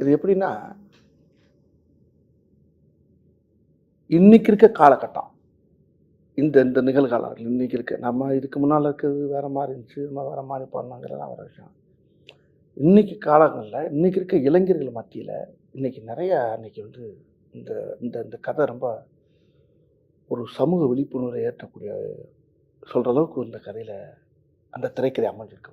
இது எப்படின்னா இன்னைக்கு இருக்க காலகட்டம் இந்த இந்த நிகழ்காலம் இன்னைக்கு இருக்க. நம்ம இதுக்கு முன்னால் இருக்கிறது வேறு மாதிரி இருந்துச்சு நம்ம வேறு மாதிரி பண்ணாங்கிறதான் ஒரு விஷயம். இன்னைக்கு காலங்களில் இன்னைக்கு இருக்க இளைஞர்கள் மத்தியில் இன்னைக்கு நிறையா இன்னைக்கு வந்து இந்த இந்த இந்த கதை ரொம்ப ஒரு சமூக விழிப்புணர்வை ஏற்றக்கூடிய சொல்கிற அளவுக்கு இந்த கதையில் அந்த திரைக்கதை அமைஞ்சிருக்கு.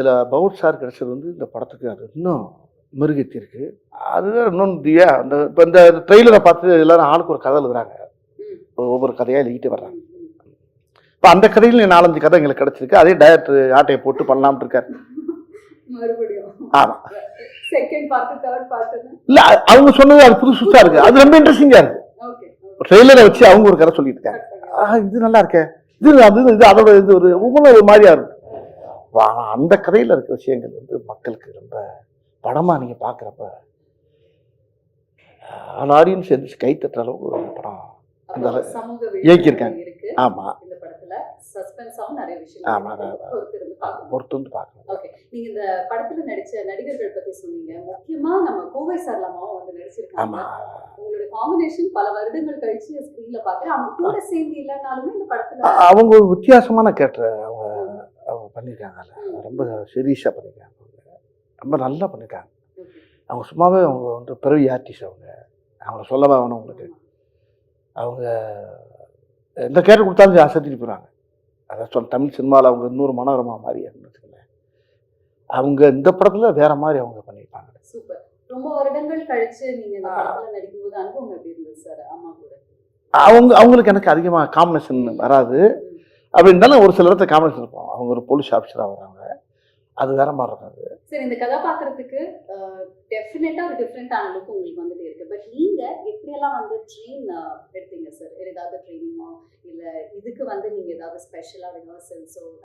இதில் பவுட் சார் கிடைச்சது வந்து இந்த படத்துக்கு அது இன்னும் மெருகேற்றி இருக்கு அதுதான் இன்னொன்று அந்த இப்போ இந்த ட்ரெய்லரை பார்த்து எல்லாரும் ஆளுக்கு ஒரு கதை எழுதுறாங்க. ஒவ்வொரு கதையாக எழுதிட்டு வர்றாங்க. இப்போ அந்த கதையில் நாலஞ்சு கதை எங்களுக்கு கிடைச்சிருக்கு. அதே டைரக்டர் ஆட்டையை போட்டு பண்ணலாம்னு இருக்காரு. ஆமாம் இல்லை அவங்க சொன்னது அது புதுசு புதுசாக இருக்குது அது ரொம்ப இன்ட்ரெஸ்டிங்காக இருக்குது ட்ரெய்லரை வச்சு அவங்க ஒரு கதை சொல்லிட்டு இருக்காங்க. இது நல்லா இருக்கே. இது அது இது அதோட இது ஒரு ஒவ்வொன்றும் ஒரு மாதிரியா இருக்கும் ஆனா அந்த கதையில் இருக்க விஷயங்கள் வந்து மக்களுக்கு ரொம்ப படமாக நீங்கள் பார்க்குறப்ப ஆல் ஆடியன்ஸ் எந்திரிச்சு கை தட்டுற அளவுக்கு ஒரு படம் அந்த இயக்கியிருக்காங்க. ஆமாம் இந்த படத்துல சஸ்பென்ஸாவும் நிறைய ஆமா, விஷயம் ஆமா. பொறுத்திருந்து பார்க்கணும் பொறுத்து வந்து பார்க்கணும் ஓகே. நீங்க இந்த படத்துல நடிச்ச நடிகர்கள் பத்தி சொன்னீங்க. முக்கியமா நம்ம கோவை சரளமாவும் வந்து நடிச்சிருக்காங்க. ஆமாம் உங்களுடைய காம்பினேஷன் பல வருடங்கள் கழிச்சு ஸ்கிரீன்ல பாக்குறேன் அவங்க கூட சேர்ந்து இல்லைனாலுமே இந்த படத்துல அவங்க ஒரு வித்தியாசமான அவங்க அவங்க பண்ணியிருக்காங்கல்ல ரொம்ப சீரியஸாக பண்ணியிருக்காங்க அவங்க. ரொம்ப நல்லா பண்ணியிருக்காங்க அவங்க சும்மாவே அவங்க வந்து பிறவி ஆர்டிஸ்ட் அவங்க. அவங்கள சொல்லவே வேணும் உங்களுக்கு? அவங்க எந்த கேரக்டர் கொடுத்தாலும் அசத்திட்டு போகிறாங்க அதான் சொல் தமிழ் சினிமாவில் அவங்க இன்னொரு மனோரமா மாதிரி இருந்துச்சுங்களேன் அவங்க இந்த படத்தில் வேற மாதிரி அவங்க பண்ணியிருப்பாங்க. சூப்பர். ரொம்ப வருடங்கள் கழிச்சு அவங்க அவங்களுக்கு எனக்கு அதிகமாக காம்பினேஷன் வராது. அப்படி இருந்தாலும் ஒரு சில இடத்துல காம்பினேஷன் இருப்போம் அவங்க ஒரு போலீஸ் ஆஃபீஸராக வராங்க அது வேற மாதிரி இருக்கும் அது. சரி இந்த கதாபாத்திரத்துக்கு டெஃபினட்டா ஒரு டிஃப்ரெண்டான லுக் உங்களுக்கு வந்துட்டு இருக்கு. பட் நீங்க எப்படியெல்லாம் வந்து ட்ரெயின் எடுத்தீங்க சார் ஏதாவது ட்ரெயினிங்கோ இல்ல இதுக்கு வந்து நீங்க ஏதாவது ஸ்பெஷலா ரிஹர்சல்ஸோ